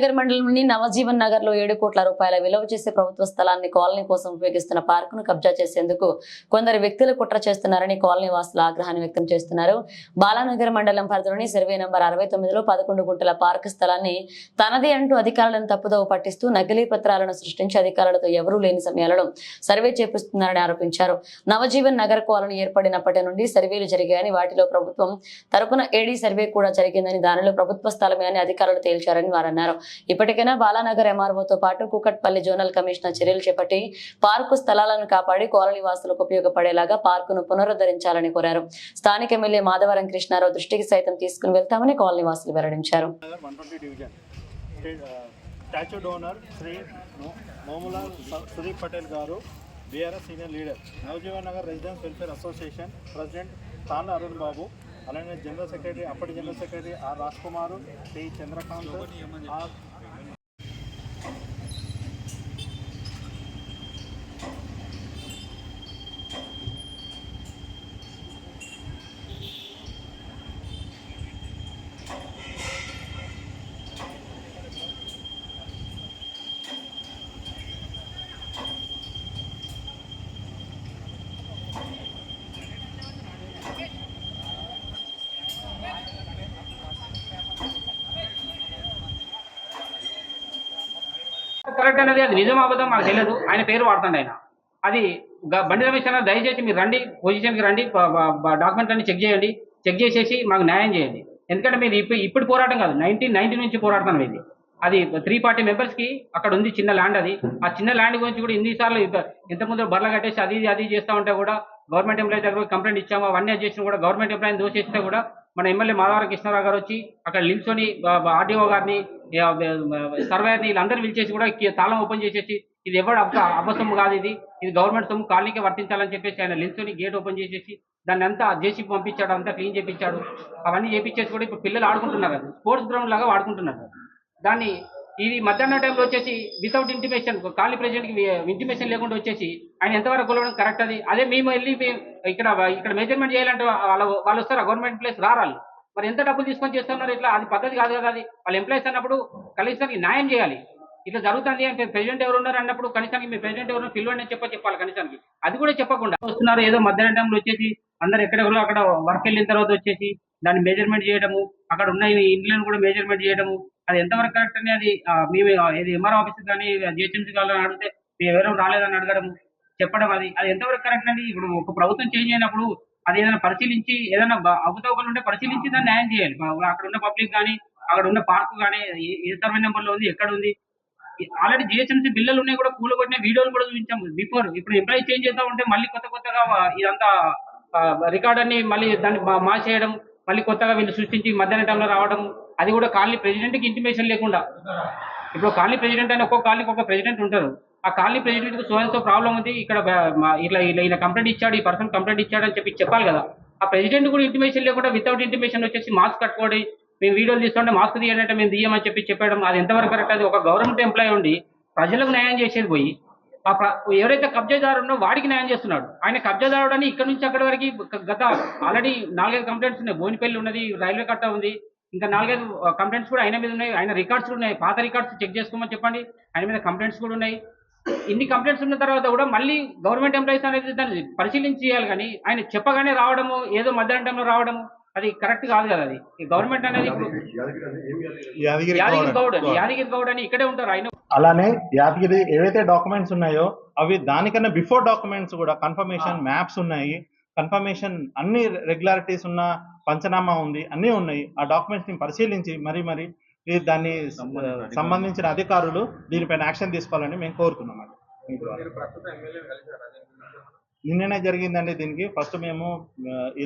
నగర్ మండలంలోని నవజీవన్ నగర్లో ఏడు కోట్ల రూపాయల విలువ చేసే ప్రభుత్వ స్థలాన్ని కాలనీ కోసం ఉపయోగిస్తున్న పార్కును కబ్జా చేసేందుకు కొందరు వ్యక్తులు కుట్ర చేస్తున్నారని కాలనీ వాసులు ఆగ్రహాన్ని వ్యక్తం చేస్తున్నారు. బాలానగర్ మండలం పరిధిలోని సర్వే నంబర్ అరవై తొమ్మిదిలో పదకొండు గుంటల పార్కు స్థలాన్ని తనది అంటూ అధికారులను తప్పుదోవ పట్టిస్తూ నకిలీ పత్రాలను సృష్టించి అధికారులతో ఎవరూ లేని సమయాలలో సర్వే చేపిస్తున్నారని ఆరోపించారు. నవజీవన్ నగర్ కాలనీ ఏర్పడినప్పటి నుండి సర్వేలు జరిగాయని వాటిలో ప్రభుత్వం తరపున ఏడీ సర్వే కూడా జరిగిందని దానిలో ప్రభుత్వ స్థలమే అని అధికారులు తేల్చారని వారు అన్నారు ఇప్పటికైనా బాలానగర్ ఎంఆర్ఓతో పాటు కూకట్పల్లి జోనల్ కమిషనర్ చర్యలు చేపట్టి పార్కు స్థలాలను కాపాడి కాలనీ వాసులకు ఉపయోగపడేలాగా పార్కును పునరుద్ధరించాలని కోరారు. స్థానిక ఎమ్మెల్యే మాధవరం కృష్ణారావు దృష్టికి సైతం తీసుకుని వెళ్తామని కాలనీ వాసులు వెల్లడించారు. స్టాచ్యూ డోనర్ శ్రీ మోములా సుదీప్ పటేల్ గారు BRS senior leader. Navjeevan Nagar residents welfare association president తాన అరుణ్ బాబు అలానే జనరల్ సెక్రటరీ అప్పటి general secretary R Raj Kumar Shri Chandrakant R correct అనేది అది నిజం అబద్ధం మాకు తెలియదు ఆయన పేరు వాడుతుంది ఆయన. అది గ- బండి రమేష్ అన్న దయచేసి మీరు రండి పొజిషన్కి రండి డాక్యుమెంట్ అన్ని చెక్ చేయండి. చెక్ చేసేసి మాకు న్యాయం చేయండి. ఎందుకంటే మీరు ఇప్పుడు ఇప్పుడు పోరాటం కాదు నైన్టీన్ నైన్టీ నుంచి పోరాడుతున్నాం ఇది. అది త్రీ పార్టీ మెంబర్స్కి అక్కడ ఉంది చిన్న ల్యాండ్ అది. ఆ చిన్న ల్యాండ్ గురించి కూడా ఇన్నిసార్లు ఇంత- ఇంతకుముందు బర్ల కట్టేసి అది ఇది అది చేస్తా ఉంటే కూడా గవర్నమెంట్ ఎంప్లాయీ దగ్గర కంప్లైంట్ ఇచ్చాము అవన్నీ చేసినా కూడా గవర్నమెంట్ ఎంప్లాయీని దోషిస్తే కూడా మన ఎమ్మెల్యే మాధవర కృష్ణారావు గారు వచ్చి అక్కడ నిల్చొని ఆర్డీఓ గారిని సర్వేయర్ని వీళ్ళందరూ పిలిచేసి కూడా తాళం ఓపెన్ చేసేసి ఇది ఎవరు అబ్బ అబ్బసొమ్ము కాదు ఇది. ఇది గవర్నమెంట్ సొమ్ము కాలనీకి వర్తించాలని చెప్పేసి ఆయన నిల్చొని గేట్ ఓపెన్ చేసేసి దాన్ని అంతా జేసీ పంపించాడు అంతా క్లీన్ చేపించాడు. అవన్నీ చేపించేసి కూడా ఇప్పుడు పిల్లలు ఆడుకుంటున్నారు స్పోర్ట్స్ గ్రౌండ్ లాగా వాడుకుంటున్నారు దాన్ని ఇది మధ్యాహ్నం టైంలో వచ్చేసి వితౌట్ ఇంటిమేషన్ ఖాళీ ప్రెసిడెంట్కి ఇంటిమేషన్ లేకుండా వచ్చేసి ఆయన ఎంతవరకు కొలవడం కరెక్ట్ అది? అదే మేము వెళ్ళి మేము ఇక్కడ ఇక్కడ మెజర్మెంట్ చేయాలంటే వాళ్ళ వాళ్ళు వస్తారా? గవర్నమెంట్ ప్లేస్ రారాలు మరి ఎంత డబ్బులు తీసుకొని చేస్తున్నారు ఇట్లా? అది పద్ధతి కాదు కదా అది. వాళ్ళు ఎంప్లాయీస్ అన్నప్పుడు కనీసానికి న్యాయం చేయాలి. ఇట్లా జరుగుతుంది అంటే ప్రెసిడెంట్ ఎవరు ఉన్నారు అన్నప్పుడు కనీసానికి మీ ప్రెసిడెంట్ ఎవరు పిలవండి అని చెప్ప చెప్పాలి కనీసానికి. అది కూడా చెప్పకుండా వస్తున్నారు. ఏదో మధ్యాహ్నం టైంలో వచ్చేసి అందరు ఎక్కడెక్కడో అక్కడ వర్క్ వెళ్ళిన తర్వాత వచ్చేసి దాన్ని మెజర్మెంట్ చేయడము అక్కడ ఉన్న ఇండ్లను కూడా మెజర్మెంట్ చేయడము అది ఎంతవరకు కరెక్ట్ అని అది మేము ఇది ఎంఆర్ ఆఫీస్ కానీ జిహెచ్ఎంసీ కానీ అడిగితే మేము ఎవరూ రాలేదని అడగడము. చెప్పడం అది. అది ఎంతవరకు కరెక్ట్ అండి? ఇప్పుడు ఒక ప్రభుత్వం చేంజ్ అయినప్పుడు అది ఏదైనా పరిశీలించి ఏదైనా అవతవకలు ఉంటే పరిశీలించి దాన్ని న్యాయం చేయాలి. అక్కడ ఉన్న పబ్లిక్ కానీ అక్కడ ఉన్న పార్క్ కానీ ఏ- సర్వే నెంబర్లో ఉంది ఎక్కడ ఉంది? ఆల్రెడీ జిహెచ్ఎంసీ బిల్లులు ఉన్నాయి కూడా కూల కొట్టిన వీడియోలు కూడా చూపించాము బిఫోర్ ఇప్పుడు ఎంప్లాయీ చేంజ్ చేస్తా ఉంటే మళ్ళీ కొత్త కొత్తగా ఇదంతా రికార్డ్ అన్ని మళ్ళీ దాన్ని మార్చేయడం మళ్ళీ కొత్తగా వీళ్ళు సృష్టించి మధ్యాహ్న టైంలో రావడం అది కూడా కాలనీ ప్రెసిడెంట్కి ఇంటిమేషన్ లేకుండా. ఇప్పుడు కాలనీ ప్రెసిడెంట్ అని ఒక్కొక్క కాలనీకి ఒక ప్రెసిడెంట్ ఉంటారు. ఆ కాలనీ ప్రెసిడెంట్కు ప్రాబ్లం ఉంది. ఇక్కడ ఇట్లా ఇలా ఈయన కంప్లైంట్ ఇచ్చాడు ఈ పర్సన్ కంప్లైంట్ ఇచ్చాడు అని చెప్పి చెప్పాలి కదా. ఆ ప్రెసిడెంట్ కూడా ఇంటిమేషన్ లేకుండా వితౌట్ ఇంటిమేషన్ వచ్చేసి మాస్క్ కట్టుకోండి మేము వీడియోలు తీసుకుంటే మాస్క్ తీయండి అంటే మేము తీయమని చెప్పి చెప్పడం అది ఎంతవరకు కరెక్ట్ అది ఒక గవర్నమెంట్ ఎంప్లాయీ ఉండి ప్రజలకు న్యాయం చేసేది పోయి ఆ ప్ర- ఎవరైతే కబ్జాదారు ఉన్నో వాడికి న్యాయం చేస్తున్నాడు. ఆయన కబ్జాదారుడు అని ఇక్కడ నుంచి అక్కడ వరకు గత ఆల్రెడీ నాలుగైదు కంప్లైంట్స్ ఉన్నాయి. బోనిపల్లి ఉన్నది రైల్వే కట్ట ఉంది. ఇంకా నాలుగైదు కంప్లైంట్స్ కూడా ఆయన మీద ఉన్నాయి. ఆయన రికార్డ్స్ కూడా ఉన్నాయి. పాత రికార్డ్స్ చెక్ చేసుకోమని చెప్పండి. ఆయన మీద కంప్లైంట్స్ కూడా ఉన్నాయి. ఇన్ని కంప్లైంట్స్ ఉన్న తర్వాత కూడా మళ్ళీ గవర్నమెంట్ ఎంప్లాయీస్ అనేది దాన్ని పరిశీలించి చేయాలి కానీ ఆయన చెప్పగానే రావడము ఏదో మధ్యాహ్నం టైంలో రావడము అది కరెక్ట్ కాదు కదా అది. గవర్నమెంట్ అనేది యాదగిరి గౌడ్. యాదగిరి గౌడ్ అని ఇక్కడే ఉంటారు. ఆయన అలానే యాదగిరి ఏవైతే డాక్యుమెంట్స్ ఉన్నాయో అవి దానికన్నా బిఫోర్ డాక్యుమెంట్స్ కూడా కన్ఫర్మేషన్ మ్యాప్స్ ఉన్నాయి. కన్ఫర్మేషన్ అన్ని రెగ్యులారిటీస్ ఉన్న పంచనామా ఉంది అన్నీ ఉన్నాయి. ఆ డాక్యుమెంట్స్ని పరిశీలించి మరి మరి దాన్ని సంబంధించిన అధికారులు. దీనిపైన యాక్షన్ తీసుకోవాలని మేము కోరుతున్నాం నిన్ననే జరిగిందండి దీనికి. ఫస్ట్ మేము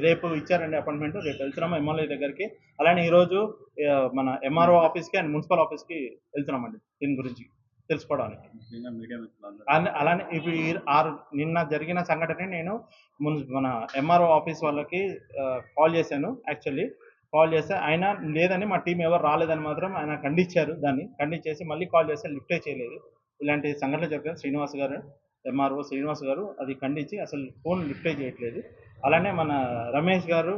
రేపు ఇచ్చారండి అపాయింట్మెంట్. రేపు వెళ్తున్నాము ఎమ్మెల్యే దగ్గరికి. అలానే ఈరోజు మన ఎంఆర్ఓ ఆఫీస్కి అండ్ మున్సిపల్ ఆఫీస్కి వెళ్తున్నామండి దీని గురించి తెలుసుకోవడానికి. అల- అలానే ఇప్పుడు ఈ ఆరు నిన్న జరిగిన సంఘటన నేను మున్ మన ఎంఆర్ఓ ఆఫీస్ వాళ్ళకి కాల్ చేశాను యాక్చువల్లీ. కాల్ చేస్తే ఆయన లేదని మా టీం ఎవరు రాలేదని మాత్రం ఆయన ఖండించారు దాన్ని. ఖండించేసి మళ్ళీ కాల్ చేస్తే లిఫ్టే చేయలేదు. ఇలాంటి సంఘటన జరిగారు శ్రీనివాస్ గారు ఎంఆర్ఓ శ్రీనివాస్ గారు అది ఖండించి అసలు ఫోన్ లిఫ్టే చేయట్లేదు. అలానే మన రమేష్ గారు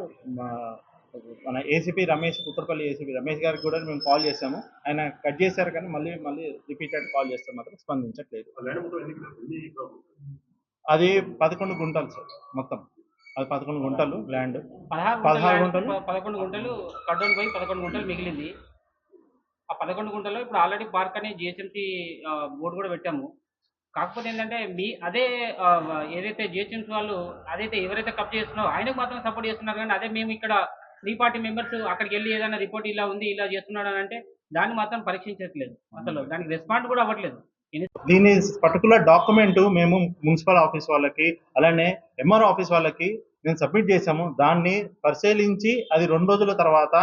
మన ఏసీపీ రమేష్ కుక్కడపల్లి ఏసీపీ రమేష్ గారికి కూడా మేము కాల్ చేసాము ఆయన కట్ చేశారు కానీ మళ్ళీ మళ్ళీ రిపీటెడ్ కాల్ చేస్తే మాత్రం స్పందించట్లేదు. అది పదకొండు గుంటలు సార్ మొత్తం. అది పదకొండు గుంటలు ల్యాండ్ పదహారు గుంటలు గుంటలు? పదకొండు గుంటలు కడ్డోన్ పోయి పదకొండు గుంటలు మిగిలింది. ఆ పదకొండు గుంటల్లో ఇప్పుడు ఆల్రెడీ పార్క్ అని జిహెచ్ఎంసీ బోర్డు కూడా పెట్టాము. కాకపోతే ఏంటంటే మీ అదే ఏదైతే జిహెచ్ఎంసీ వాళ్ళు అదైతే ఎవరైతే కప్ చేస్తున్నారో ఆయనకు మాత్రం సపోర్ట్ చేస్తున్నారు కానీ అదే మేము ఇక్కడ త్రీ పార్టీ మెంబర్స్ అక్కడికి వెళ్ళి ఏదైనా రిపోర్ట్ ఇలా ఉంది ఇలా చేస్తున్నాడు అని అంటే దాన్ని మాత్రం పరీక్షించట్లేదు. అసలు దానికి రెస్పాండ్ కూడా అవ్వట్లేదు. దీని పర్టికులర్ డాక్యుమెంట్ మేము మున్సిపల్ ఆఫీస్ వాళ్ళకి అలానే ఎంఆర్ఓ ఆఫీస్ వాళ్ళకి మేము సబ్మిట్ చేసాము దాన్ని పరిశీలించి అది రెండు రోజుల తర్వాత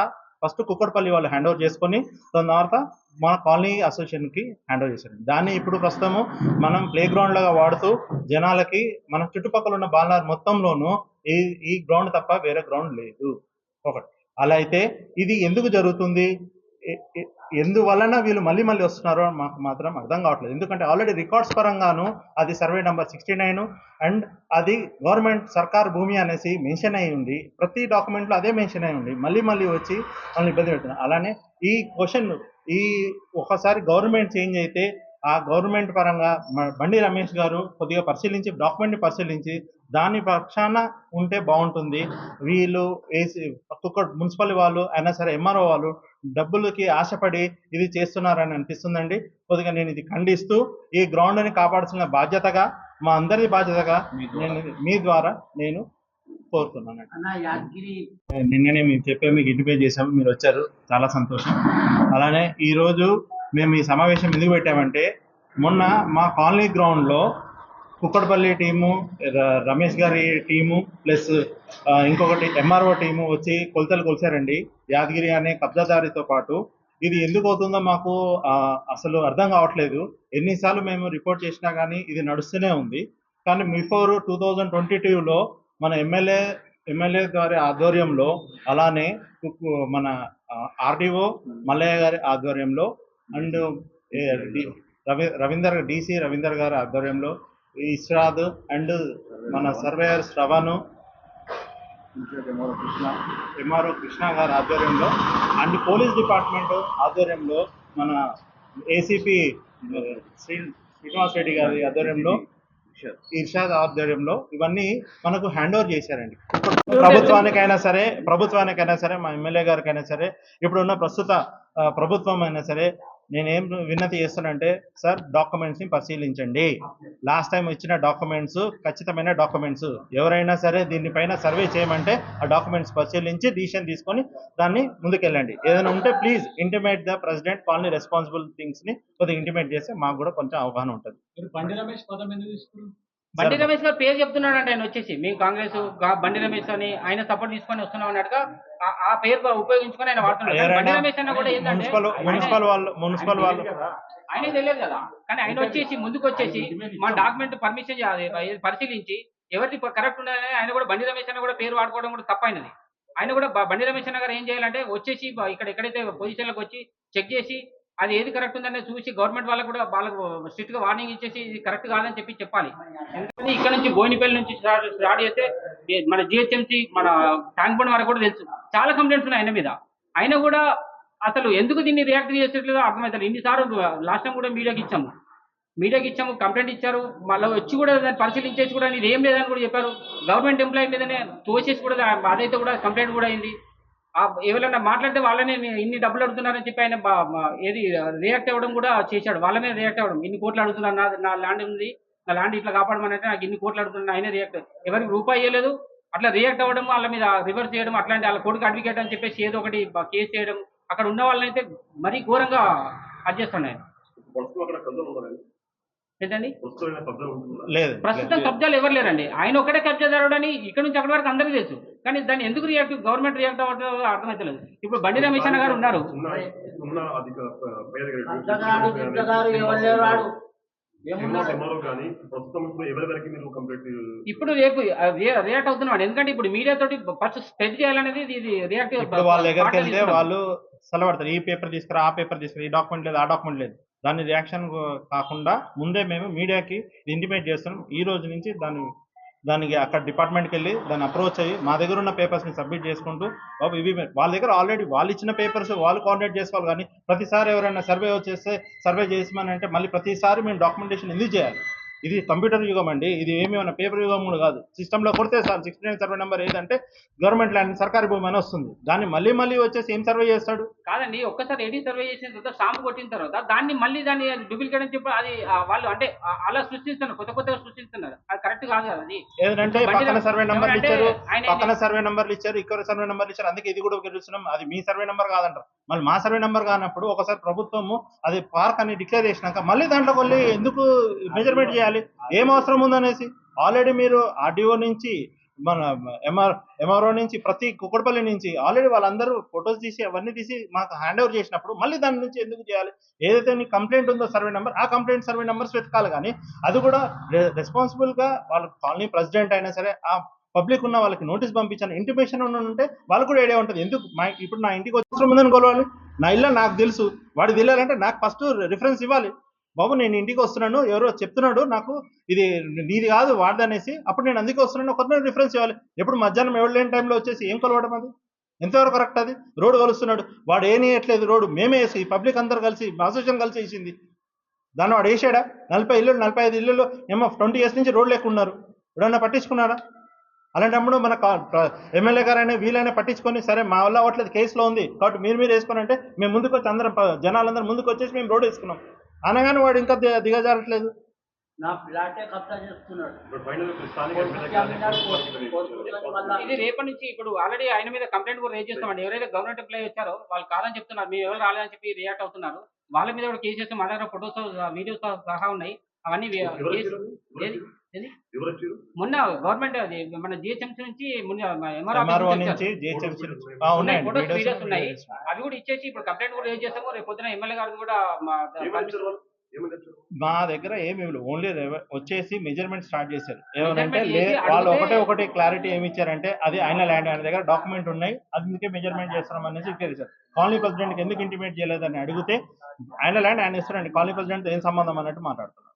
ఫస్ట్ కుక్కడపల్లి వాళ్ళు హ్యాండ్ ఓవర్ చేసుకొని దాని తర్వాత మన కాలనీ అసోసియేషన్కి హ్యాండ్ ఓవర్ చేశారు. దాన్ని ఇప్పుడు ప్రస్తుతము మనం ప్లే గ్రౌండ్ లాగా వాడుతూ జనాలకి మన చుట్టుపక్కల ఉన్న బాలనార్ మొత్తంలోనూ ఈ ఈ గ్రౌండ్ తప్ప వేరే గ్రౌండ్ లేదు. ఒకటి. అలా అయితే ఇది ఎందుకు జరుగుతుంది? ఎందువలన వీళ్ళు మళ్ళీ మళ్ళీ వస్తున్నారో మాకు మాత్రం అర్థం కావట్లేదు. ఎందుకంటే ఆల్రెడీ రికార్డ్స్ పరంగాను అది survey number sixty nine and అది గవర్నమెంట్ సర్కార్ భూమి అనేసి మెన్షన్ అయి ఉంది ప్రతి డాక్యుమెంట్లో అదే మెన్షన్ అయి ఉంది మళ్ళీ మళ్ళీ వచ్చి వాళ్ళని ఇబ్బంది పెడుతున్నారు. అలానే ఈ క్వశ్చన్ ఈ ఒకసారి గవర్నమెంట్ చేంజ్ అయితే ఆ గవర్నమెంట్ పరంగా బండి రమేష్ గారు కొద్దిగా పరిశీలించి డాక్యుమెంట్ని పరిశీలించి దాని పక్షాన ఉంటే బాగుంటుంది. వీళ్ళు ఏసీ ఒక్కొక్క మున్సిపల్ వాళ్ళు అయినా సరే ఎంఆర్ఓ వాళ్ళు డబ్బులకి ఆశపడి ఇది చేస్తున్నారని అనిపిస్తుందండి. కొద్దిగా నేను ఇది ఖండిస్తూ ఈ గ్రౌండ్ని కాపాడాల్సిన బాధ్యతగా మా అందరి బాధ్యతగా నేను మీ ద్వారా నేను కోరుతున్నాను నిన్ననే మేము చెప్పే మీకు ఇంటిపే చేసాము మీరు వచ్చారు. చాలా సంతోషం. అలానే ఈరోజు మేము ఈ సమావేశం ఎందుకు పెట్టామంటే మొన్న మా కాలనీ గ్రౌండ్లో కుక్కడపల్లి టీము రమేష్ గారి టీము ప్లస్ ఇంకొకటి ఎంఆర్ఓ టీము వచ్చి కొలతలు కొలిచారండి యాదగిరి అనే కబ్జాదారితో పాటు. ఇది ఎందుకు అవుతుందో మాకు అసలు అర్థం కావట్లేదు. ఎన్నిసార్లు మేము రిపోర్ట్ చేసినా కానీ ఇది నడుస్తూనే ఉంది. కానీ బిఫోర్ టూ థౌజండ్ ట్వంటీ టూలో మన ఎమ్మెల్యే ఎమ్మెల్యే గారి ఆధ్వర్యంలో అలానే మన ఆర్డీఓ మల్లయ్య గారి ఆధ్వర్యంలో అండ్ రవి రవీందర్ డిసి రవీందర్ గారి ఆధ్వర్యంలో ఇస్రాద్ అండ్ మన సర్వేయర్ శ్రవణ్ ఎంఆర్ఓ కృష్ణ గారి ఆధ్వర్యంలో అండ్ పోలీస్ డిపార్ట్మెంట్ ఆధ్వర్యంలో మన ఏసీపీ శ్రీ శ్రీనివాస్ రెడ్డి గారి ఆధ్వర్యంలో ఇర్షాద్ ఆధ్వర్యంలో ఇవన్నీ మనకు హ్యాండ్ ఓవర్ చేశారండి ప్రభుత్వానికైనా సరే ప్రభుత్వానికైనా సరే మా ఎమ్మెల్యే గారికైనా సరే ఇప్పుడున్న ప్రస్తుత ప్రభుత్వం అయినా సరే నేనేం విన్నతి చేస్తానంటే సార్ డాక్యుమెంట్స్ని పరిశీలించండి. లాస్ట్ టైం ఇచ్చిన డాక్యుమెంట్స్ ఖచ్చితమైన డాక్యుమెంట్స్. ఎవరైనా సరే దీనిపైన సర్వే చేయమంటే ఆ డాక్యుమెంట్స్ పరిశీలించి డిసిషన్ తీసుకొని దాన్ని ముందుకెళ్ళండి. ఏదైనా ఉంటే please intimate the president colony responsible థింగ్స్ని కొద్దిగా ఇంటిమేట్ చేస్తే మాకు కూడా కొంచెం అవగాహన ఉంటుంది. బండి రమేష్ గారు పేరు చెప్తున్నాడు అంటే ఆయన వచ్చేసి. మేము కాంగ్రెస్ బండి రమేష్ అని ఆయన సపోర్ట్ తీసుకొని వస్తున్నాం అన్నట్టుగా ఆ- పేరు ఉపయోగించుకొని ఆయన వాడుతున్నాడు బండి రమేష్ అన్న కూడా ఏంటంటే మున్సిపల్ మున్సిపల్ వాళ్ళు మున్సిపల్ వాళ్ళు. ఆయన తెలియదు కదా. కానీ ఆయన వచ్చేసి ముందుకు వచ్చేసి మా డాక్యుమెంట్ పర్మిషన్ పరిశీలించి ఎవరిది కరెక్ట్ ఉన్నదని ఆయన కూడా బండి రమేష్ అన్న కూడా పేరు వాడుకోవడం కూడా తప్పైనది. ఆయన కూడా బండి రమేష్ అన్న గారు ఏం చేయాలంటే వచ్చేసి ఇక్కడ ఎక్కడైతే పొజిషన్లకు వచ్చి చెక్ చేసి అది ఏది కరెక్ట్ ఉందని చూసి గవర్నమెంట్ వాళ్ళకు కూడా వాళ్ళకు స్ట్రిక్ట్గా వార్నింగ్ ఇచ్చేసి ఇది కరెక్ట్ కాదని చెప్పి చెప్పాలి. ఎందుకంటే ఇక్కడ నుంచి బోయినపల్లి నుంచి స్టార్ట్ చేస్తే మన జిహెచ్ఎంసీ మన ట్యాంక్ బండ్ వరకు కూడా తెలుసు. చాలా కంప్లైంట్స్ ఉన్నాయి ఆయన మీద. అయినా కూడా అసలు ఎందుకు దీన్ని రియాక్ట్ చేసేట్లేదో అర్థమవుతుంది ఇన్నిసార్లు లాస్ట్ టైం కూడా మీడియాకి ఇచ్చాము. మీడియాకి ఇచ్చాము కంప్లైంట్ ఇచ్చారు. మళ్ళీ వచ్చి కూడా దాన్ని పరిశీలించేసి కూడా ఇది ఏం లేదని కూడా చెప్పారు. గవర్నమెంట్ ఎంప్లాయీ మీదనే తోసేసి కూడా అదైతే కూడా కంప్లైంట్ కూడా అయింది. ఎవరైనా మాట్లాడితే వాళ్ళనే ఇన్ని డబ్బులు అడుగుతున్నారని చెప్పి ఆయన బా- ఏది రియాక్ట్ అవ్వడం కూడా చేశాడు. వాళ్ళ మీద రియాక్ట్ అవ్వడం. ఇన్ని కోట్లు అడుగుతున్నారు నా నా ల్యాండ్ ఉంది. నా ల్యాండ్ ఇట్లా కాపాడమని నాకు ఇన్ని కోట్లు అడుగుతున్నా ఆయన రియాక్ట్ ఎవరికి రూపాయి ఇవ్వలేదు. అట్లా రియాక్ట్ అవ్వడం వాళ్ళ మీద రివర్స్ చేయడం అట్లాంటి వాళ్ళ కొడుకు అడ్వకేట్ అని చెప్పేసి ఏదో ఒకటి కేసు చేయడం. అక్కడ ఉన్న వాళ్ళని అయితే మరీ ఘోరంగా అది చేస్తున్నాయి ఏంటండి? లేదు. ప్రస్తుతం కబ్జాలు ఎవరు లేరండి? ఆయన ఒకటే కబ్జాదారుడు అని ఇక్కడ నుంచి అక్కడి వరకు అందరికీ తెలుసు. కానీ దాన్ని ఎందుకు రియాక్ట్ గవర్నమెంట్ రియాక్ట్ అవ్వడం అర్థమవుతలేదు ఇప్పుడు బండి రమేష్ అన్న గారు ఉన్నారు. ఇప్పుడు ఎవరి వరకు మీరు కంప్లీట్ ఇప్పుడు రేపు రియాక్ట్ అవుతున్నాడు. ఎందుకంటే ఇప్పుడు మీడియా తోటి ఫస్ట్ స్ప్రెడ్ చేయాలనేది ఇది రియాక్ట్ ఇప్పుడు వాళ్ళ దగ్గరికి వెళ్తే వాళ్ళు సెలవడతారు. ఈ పేపర్ తీసుకురా ఆ పేపర్ తీసుకురా ఈ డాక్యుమెంట్ లేదు ఆ డాక్యుమెంట్ లేదు. దాని రియాక్షన్ కాకుండా ముందే మేము మీడియాకి ఇంటిమేట్ చేస్తున్నాం. ఈ రోజు నుంచి దాన్ని దానికి అక్కడ డిపార్ట్మెంట్కి వెళ్ళి దాన్ని అప్రోచ్ అయ్యి మా దగ్గర ఉన్న పేపర్స్ని సబ్మిట్ చేసుకుంటూ బాబు ఇవి వాళ్ళ దగ్గర ఆల్రెడీ వాళ్ళు ఇచ్చిన పేపర్స్ వాళ్ళు కోఆర్డినేట్ చేసుకోవాలి కానీ ప్రతిసారి ఎవరైనా సర్వే వచ్చేస్తే సర్వే చేసామని అంటే మళ్ళీ ప్రతిసారి మేము డాక్యుమెంటేషన్ ఎందుకు చేయాలి. ఇది కంప్యూటర్ యుగం అండి. ఇది ఏమి మన పేపర్ యుగం కూడా కాదు సిస్టంలో కొడితే sir sixty nine survey number ఏదంటే గవర్నమెంట్ ల్యాండ్ సర్కారీ భూమి అని వస్తుంది. దాన్ని మళ్ళీ మళ్ళీ వచ్చేసి ఏం సర్వే చేస్తాడు? కాదండి ఒక్కసారి ఎడి సర్వే చేసిన తర్వాత స్టాంప్ కొట్టిన తర్వాత దాన్ని మళ్ళీ దాన్ని డూప్లికేట్ అని చెప్పి అది వాళ్ళు అంటే అలా సృష్టిస్తున్నారు. కొత్త కొత్తగా సృష్టిస్తున్నారు. అది కరెక్ట్ కాదు కదా అది? ఏదంటే పక్కన నెంబర్ సర్వే నెంబర్లు అంటే ఇచ్చారు. పక్కన సర్వే నెంబర్లు ఇచ్చారు. ఇక్కడ సర్వే నెంబర్లు ఇచ్చారు. అందుకే ఇది కూడా గెలుస్తున్నాం అది మీ సర్వే నెంబర్ కాదంటారు. మళ్ళీ మా సర్వే నెంబర్ కానప్పుడు ఒకసారి ప్రభుత్వము అది పార్క్ అని డిక్లేర్ చేసినాక మళ్ళీ దాంట్లోకి వెళ్ళి ఎందుకు మెజర్మెంట్ చేయాలి? ఏం అవసరం ఉందనేసి ఆల్రెడీ మీరు ఆర్డీఓ నుంచి మన ఎంఆర్ ఎంఆర్ఓ నుంచి ప్రతి కుక్కడపల్లి నుంచి ఆల్రెడీ వాళ్ళందరూ ఫొటోస్ తీసి అవన్నీ తీసి మాకు హ్యాండ్ ఓవర్ చేసినప్పుడు మళ్ళీ దాని నుంచి ఎందుకు చేయాలి? ఏదైతే నీ కంప్లైంట్ ఉందో సర్వే నెంబర్ ఆ కంప్లైంట్ సర్వే నెంబర్స్ వెతకాలి కానీ అది కూడా రెస్పాన్సిబుల్గా వాళ్ళ కాలనీ ప్రెసిడెంట్ అయినా సరే ఆ పబ్లిక్ ఉన్న వాళ్ళకి నోటీస్ పంపించాను ఇంటిమేషన్ ఉంటే వాళ్ళకు కూడా ఐడియా ఉంటుంది. ఎందుకు? మా ఇప్పుడు నా ఇంటికి వచ్చిన ముందని కొలవాలి. నా ఇల్లు నాకు తెలుసు. వాడు తెలియాలంటే నాకు ఫస్ట్ రిఫరెన్స్ ఇవ్వాలి. బాబు నేను ఇంటికి వస్తున్నాను ఎవరో చెప్తున్నాడు నాకు ఇది నీది కాదు వాడదనేసి అప్పుడు నేను అందుకే వస్తున్నాను కొత్త రిఫరెన్స్ ఇవ్వాలి. ఎప్పుడు మధ్యాహ్నం ఎవరు లేని టైంలో వచ్చేసి ఏం కొలవడం అది? ఎంతవరకు కరెక్ట్ అది? రోడ్డు కలుస్తున్నాడు వాడు ఏం వేయట్లేదు రోడ్డు మేమే వేసి పబ్లిక్ అందరు కలిసి అసోసియేషన్ కలిసి వేసింది. దాన్ని వాడు వేసాడా? నలభై ఇల్లు నలభై ఐదు ఇల్లులు ఏమో ట్వంటీ ఇయర్స్ నుంచి రోడ్లు లేకున్నారు ఎవడన్నా పట్టించుకున్నారా అలాంటప్పుడు మన ఎమ్మెల్యే గారైనా వీలైనా పట్టించుకొని సరే మా వల్ల అవ్వట్లేదు కేసులో ఉంది కాబట్టి మీరు మీరు వేసుకోనంటే అంటే మేము ముందుకు వచ్చి అందరం జనాలందరూ ముందుకు వచ్చేసి మేము రోడ్డు వేసుకున్నాం. అనగానే వాడు ఇంకా దిగజారట్లేదు. నా ఫ్లాటే కబ్జా చేస్తున్నాడు. ఇది రేపటి నుంచి ఇప్పుడు ఆల్రెడీ ఆయన మీద కంప్లైంట్ కూడా రేజ్ చేస్తామండి ఎవరైతే గవర్నమెంట్ ఎంప్లాయీ వచ్చారో వాళ్ళు కాదని చెప్తున్నారు. మీరు ఎవరు రాలేదని చెప్పి రియాక్ట్ అవుతున్నారు. వాళ్ళ మీద కూడా కేసు చేస్తే మా దగ్గర ఫొటోస్ వీడియోస్ సహా ఉన్నాయి. అవన్నీ మొన్న గవర్నమెంట్ అది మన జిహెచ్ఎంసీ నుంచి ఉన్నాయి వీడియోస్. అవి కూడా ఇచ్చేసి ఇప్పుడు కంప్లైంట్ కూడా రేజ్ చేస్తాము. రేపు పొద్దున ఎమ్మెల్యే గారు కూడా మా దగ్గర ఏమి ఓన్లీ వచ్చేసి మెజర్మెంట్ స్టార్ట్ చేశారు. చేసి వాళ్ళు ఒకటే ఒకటి క్లారిటీ ఏమి ఇచ్చారంటే అది ఆయన ల్యాండ్ ఆయన దగ్గర డాక్యుమెంట్ ఉన్నాయి. అందుకే మెజర్మెంట్ చేస్తున్నాం అనేసి చేశారు కాలనీ ప్రెసిడెంట్ ఎందుకు ఇంటిమేట్ చేయలేదని అడిగితే ఆయన ల్యాండ్ ఆయన ఇస్తారండి కాలనీ ప్రెసిడెంట్ ఏం సంబంధం అన్నట్టు మాట్లాడుతున్నారు.